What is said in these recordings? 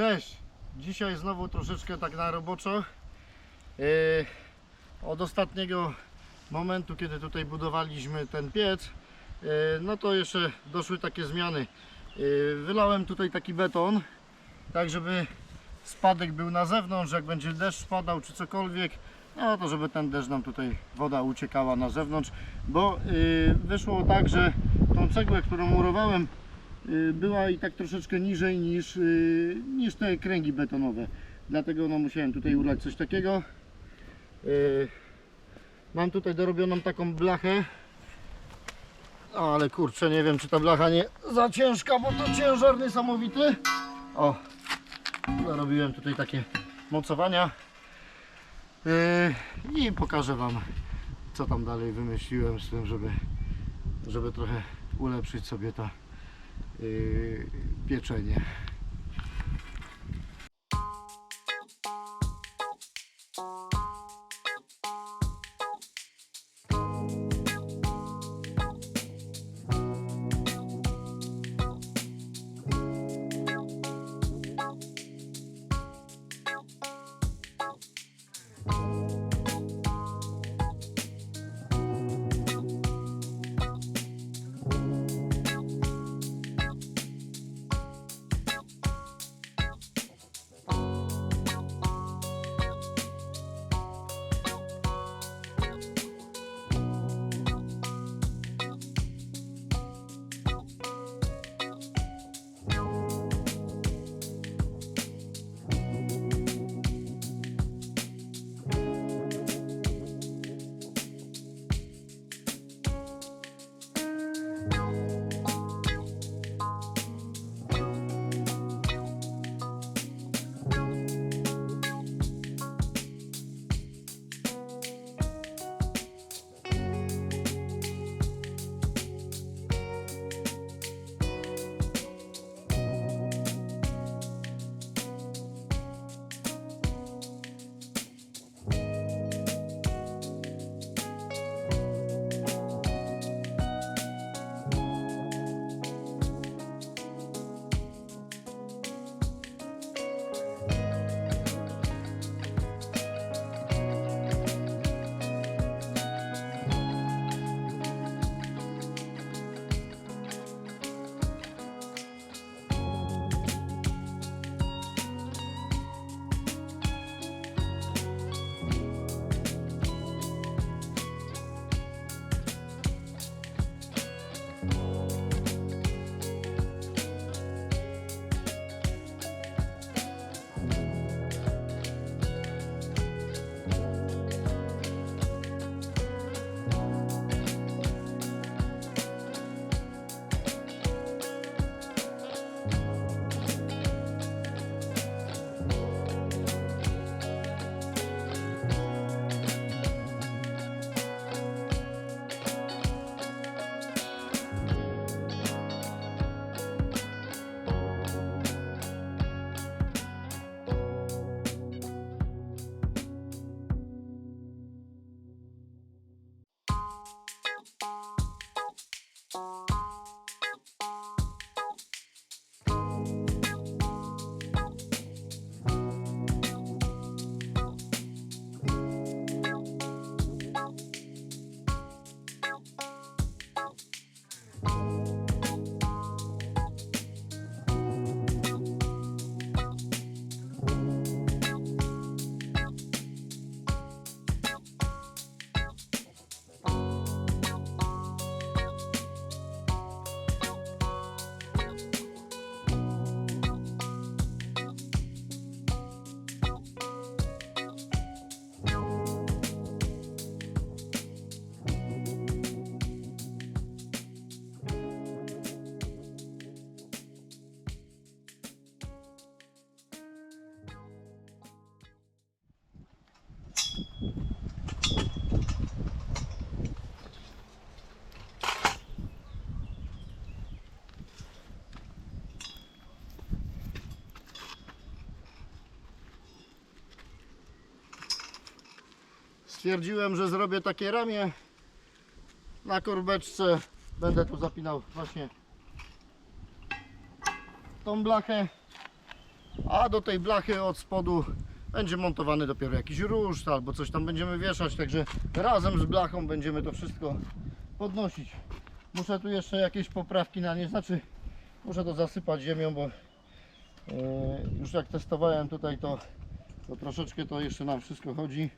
Cześć! Dzisiaj znowu troszeczkę tak na roboczo. Yy, od ostatniego momentu, kiedy tutaj budowaliśmy ten piec, yy, no to jeszcze doszły takie zmiany. Yy, wylałem tutaj taki beton, tak żeby spadek był na zewnątrz, jak będzie deszcz spadał czy cokolwiek, no to żeby ten deszcz nam tutaj woda uciekała na zewnątrz, bo wyszło tak, że tą cegłę, którą murowałem, była i tak troszeczkę niżej niż, y, niż te kręgi betonowe. Dlatego no, musiałem tutaj urlać coś takiego. Y, Mam tutaj dorobioną taką blachę. Ale kurczę, nie wiem czy ta blacha nie za ciężka, bo to ciężar niesamowity. O, zarobiłem tutaj takie mocowania. Y, I pokażę Wam, co tam dalej wymyśliłem z tym, żeby, żeby trochę ulepszyć sobie to yy, pieczenie. Stwierdziłem, że zrobię takie ramię na korbeczce. Będę tu zapinał właśnie tą blachę. A do tej blachy od spodu będzie montowany dopiero jakiś ruszt albo coś tam będziemy wieszać, także razem z blachą będziemy to wszystko podnosić. Muszę tu jeszcze jakieś poprawki na nie, znaczy muszę to zasypać ziemią, bo e, już jak testowałem tutaj to, to troszeczkę to jeszcze nam wszystko chodzi,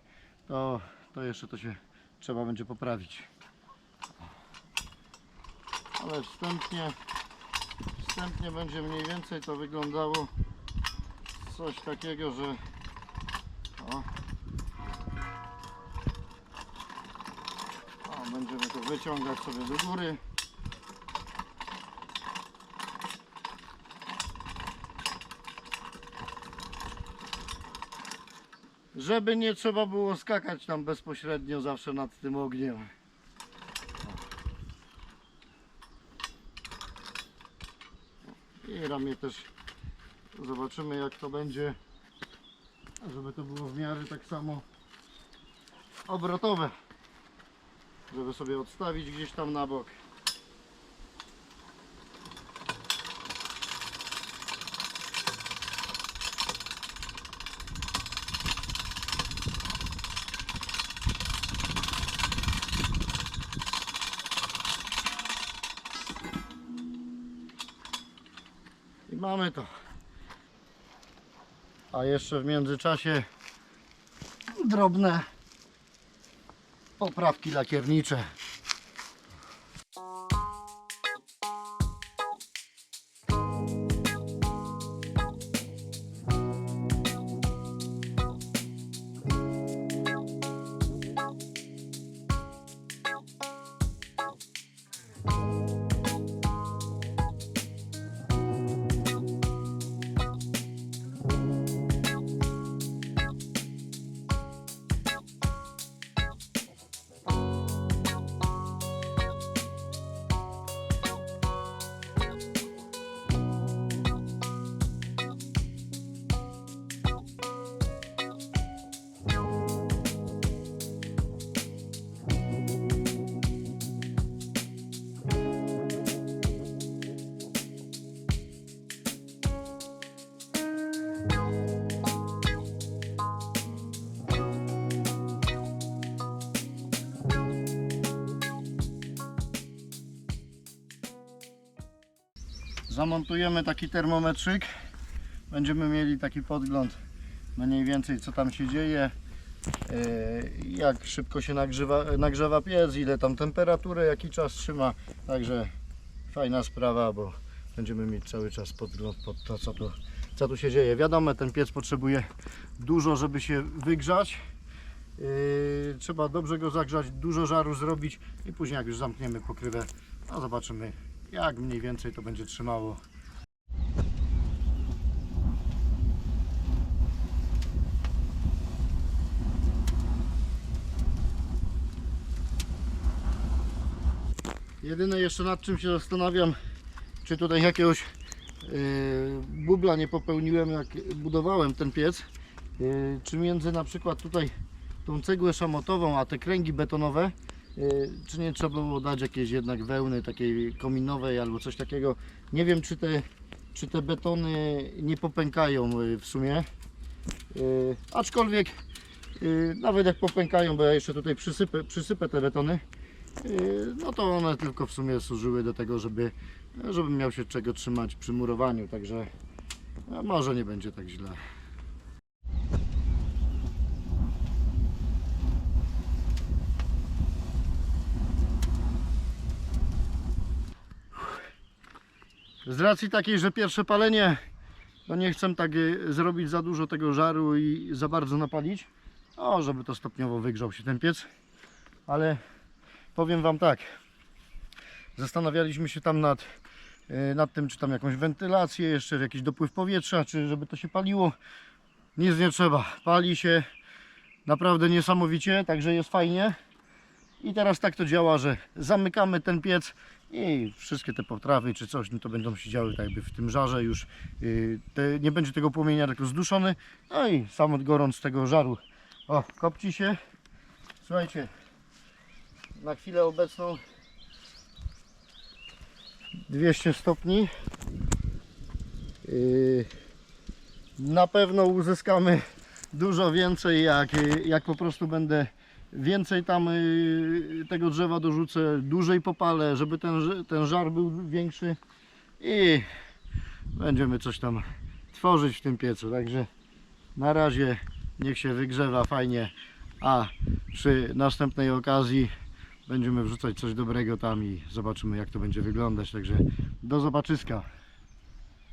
to, to jeszcze to się trzeba będzie poprawić. Ale wstępnie, wstępnie będzie mniej więcej to wyglądało coś takiego, że o, o, będziemy to wyciągać sobie do góry. Żeby nie trzeba było skakać tam bezpośrednio zawsze nad tym ogniem. I ramię też zobaczymy jak to będzie, żeby to było w miarę tak samo obrotowe. Żeby sobie odstawić gdzieś tam na bok. I mamy to. A jeszcze w międzyczasie drobne poprawki lakiernicze. Zamontujemy taki termometrzyk. Będziemy mieli taki podgląd mniej więcej co tam się dzieje. yy, Jak szybko się nagrzewa, nagrzewa piec, ile tam temperaturę, jaki czas trzyma. Także fajna sprawa, bo będziemy mieć cały czas podgląd pod to, co tu, co tu się dzieje. Wiadomo, ten piec potrzebuje dużo, żeby się wygrzać. Yy, trzeba dobrze go zagrzać, dużo żaru zrobić i później jak już zamkniemy pokrywę, no zobaczymy jak mniej więcej to będzie trzymało. Jedyne jeszcze nad czym się zastanawiam, czy tutaj jakiegoś yy, bubla nie popełniłem jak budowałem ten piec. Yy, czy między na przykład tutaj tą cegłę szamotową, a te kręgi betonowe, czy nie trzeba było dać jakiejś jednak wełny takiej kominowej albo coś takiego. Nie wiem czy te, czy te betony nie popękają yy, w sumie. Yy, aczkolwiek nawet jak popękają, bo ja jeszcze tutaj przysypę, przysypę te betony, no to one tylko w sumie służyły do tego, żeby, żebym miał się czego trzymać przy murowaniu, także no, może nie będzie tak źle. Z racji takiej, że pierwsze palenie, to nie chcę tak y, zrobić za dużo tego żaru i za bardzo napalić. O, żeby to stopniowo wygrzał się ten piec. Ale powiem Wam tak. Zastanawialiśmy się tam nad, y, nad tym, czy tam jakąś wentylację, jeszcze jakiś dopływ powietrza, czy żeby to się paliło. Nic nie trzeba. Pali się naprawdę niesamowicie, także jest fajnie. I teraz tak to działa, że zamykamy ten piec i wszystkie te potrawy czy coś, no to będą się działy tak jakby w tym żarze już. Yy, te, nie będzie tego płomienia tylko zduszony. No i sam odgorąc tego żaru. O, kopci się. Słuchajcie, na chwilę obecną 200 stopni. Yy, na pewno uzyskamy dużo więcej, jak, jak po prostu będę więcej tam y, tego drzewa dorzucę, dłużej popalę, żeby ten, ten żar był większy i będziemy coś tam tworzyć w tym piecu. Także na razie niech się wygrzewa fajnie, a przy następnej okazji będziemy wrzucać coś dobrego tam i zobaczymy jak to będzie wyglądać. Także do zobaczyska.